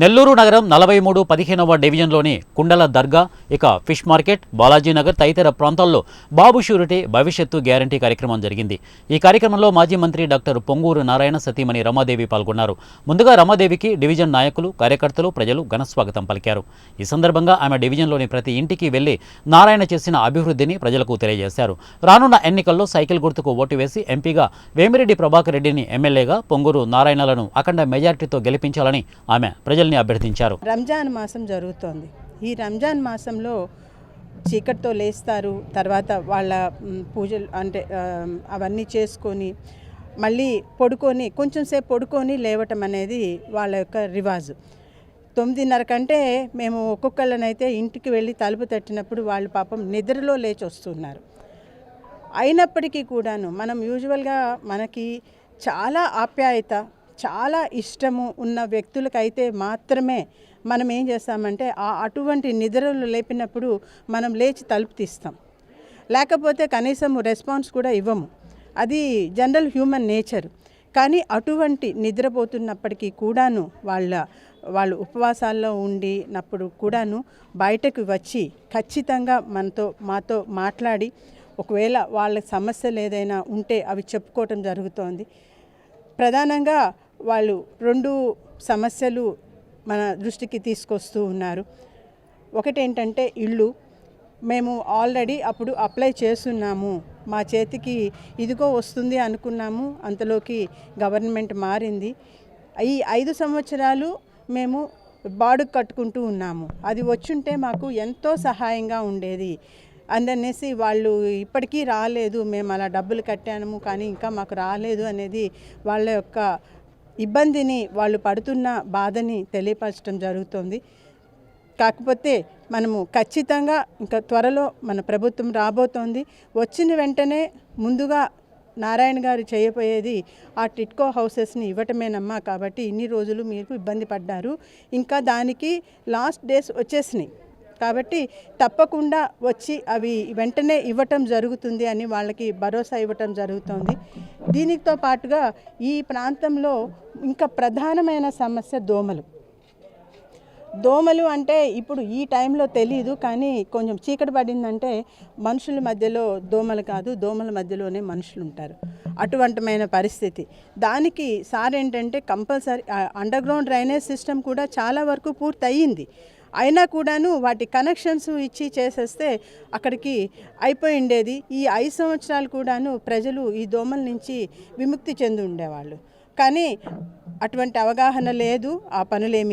నెల్లూరు నగరం నలభై మూడు పదిహేనవ డివిజన్లోని కుండల దర్గా ఇక ఫిష్ మార్కెట్ బాలాజీనగర్ తదితర ప్రాంతాల్లో బాబు షూరిటీ భవిష్యత్తు గ్యారంటీ కార్యక్రమం జరిగింది. ఈ కార్యక్రమంలో మాజీ మంత్రి డాక్టర్ పొంగూరు నారాయణ సతీమణి రమాదేవి పాల్గొన్నారు. ముందుగా రమాదేవికి డివిజన్ నాయకులు కార్యకర్తలు ప్రజలు ఘనస్వాగతం పలికారు. ఈ సందర్భంగా ఆమె డివిజన్లోని ప్రతి ఇంటికి వెళ్ళి నారాయణ చేసిన అభివృద్ధిని ప్రజలకు తెలియజేశారు. రానున్న ఎన్నికల్లో సైకిల్ గుర్తుకు ఓటు వేసి ఎంపీగా వేమిరెడ్డి ప్రభాకర్ రెడ్డిని ఎమ్మెల్యేగా పొంగూరు నారాయణలను అఖండ మెజార్టీతో గెలిపించాలని ఆమె ప్రజలు ప్రజల్ని అభ్యర్థించారు. రంజాన్ మాసం జరుగుతోంది. ఈ రంజాన్ మాసంలో చీకటితో లేస్తారు తర్వాత వాళ్ళ పూజలు అంటే అవన్నీ చేసుకొని మళ్ళీ పడుకొని కొంచెం సేపు పడుకొని లేవటం అనేది వాళ్ళ యొక్క రివాజు. తొమ్మిదిన్నర కంటే మేము ఒక్కొక్కళ్ళనైతే ఇంటికి వెళ్ళి తలుపు తట్టినప్పుడు వాళ్ళు పాపం నిద్రలో లేచి వస్తున్నారు. అయినప్పటికీ కూడాను మనం యూజువల్గా మనకి చాలా ఆప్యాయత చాలా ఇష్టము ఉన్న వ్యక్తులకైతే మాత్రమే మనం ఏం చేస్తామంటే ఆ అటువంటి నిద్రలు లేపినప్పుడు మనం లేచి తలుపు తీస్తాం. లేకపోతే కనీసం రెస్పాన్స్ కూడా ఇవ్వము. అది జనరల్ హ్యూమన్ నేచర్. కానీ అటువంటి నిద్రపోతున్నప్పటికీ కూడాను వాళ్ళ వాళ్ళు ఉపవాసాల్లో ఉండినప్పుడు కూడాను బయటకు వచ్చి ఖచ్చితంగా మనతో మాతో మాట్లాడి ఒకవేళ వాళ్ళ సమస్యలు ఏదైనా ఉంటే అవి చెప్పుకోవటం జరుగుతోంది. ప్రధానంగా వాళ్ళు రెండు సమస్యలు మన దృష్టికి తీసుకొస్తూ ఉన్నారు. ఒకటేంటంటే ఇల్లు. మేము ఆల్రెడీ అప్పుడు అప్లై చేస్తున్నాము. మా చేతికి ఇదిగో వస్తుంది అనుకున్నాము. అంతలోకి గవర్నమెంట్ మారింది. ఈ ఐదు సంవత్సరాలు మేము బాడు కట్టుకుంటూ ఉన్నాము. అది వచ్చుంటే మాకు ఎంతో సహాయంగా ఉండేది. అందనేసి వాళ్ళు ఇప్పటికీ రాలేదు. మేము అలా డబ్బులు కట్టాము కానీ ఇంకా మాకు రాలేదు అనేది వాళ్ళ యొక్క ఇబ్బందిని వాళ్ళు పడుతున్న బాధని తెలియపరచడం జరుగుతోంది. కాకపోతే మనము ఖచ్చితంగా ఇంకా త్వరలో మన ప్రభుత్వం రాబోతోంది. వచ్చిన వెంటనే ముందుగా నారాయణ గారు చేయబోయేది ఆ టిట్కో హౌసెస్ని ఇవ్వటమేనమ్మా. కాబట్టి ఇన్ని రోజులు మీరు ఇబ్బంది పడ్డారు. ఇంకా దానికి లాస్ట్ డేస్ వచ్చేసినాయి. కాబట్టి తప్పకుండా వచ్చి అవి వెంటనే ఇవ్వటం జరుగుతుంది అని వాళ్ళకి భరోసా ఇవ్వటం జరుగుతుంది. దీనితో పాటుగా ఈ ప్రాంతంలో ఇంకా ప్రధానమైన సమస్య దోమలు. దోమలు అంటే ఇప్పుడు ఈ టైంలో తెలియదు కానీ కొంచెం చీకటి పడిందంటే మనుషుల మధ్యలో దోమలు కాదు దోమల మధ్యలోనే మనుషులు ఉంటారు. అటువంటిమైన పరిస్థితి. దానికి సార్ ఏంటంటే compulsory underground drainage system కూడా చాలా వరకు పూర్తి అయ్యింది అయినా కూడాను వాటి కనెక్షన్స్ ఇచ్చి చేసేస్తే అక్కడికి అయిపోయి ఉండేది. ఈ ఐదు సంవత్సరాలు కూడాను ప్రజలు ఈ దోమల నుంచి విముక్తి చెంది ఉండేవాళ్ళు. కానీ అటువంటి అవగాహన లేదు ఆ పనులేమి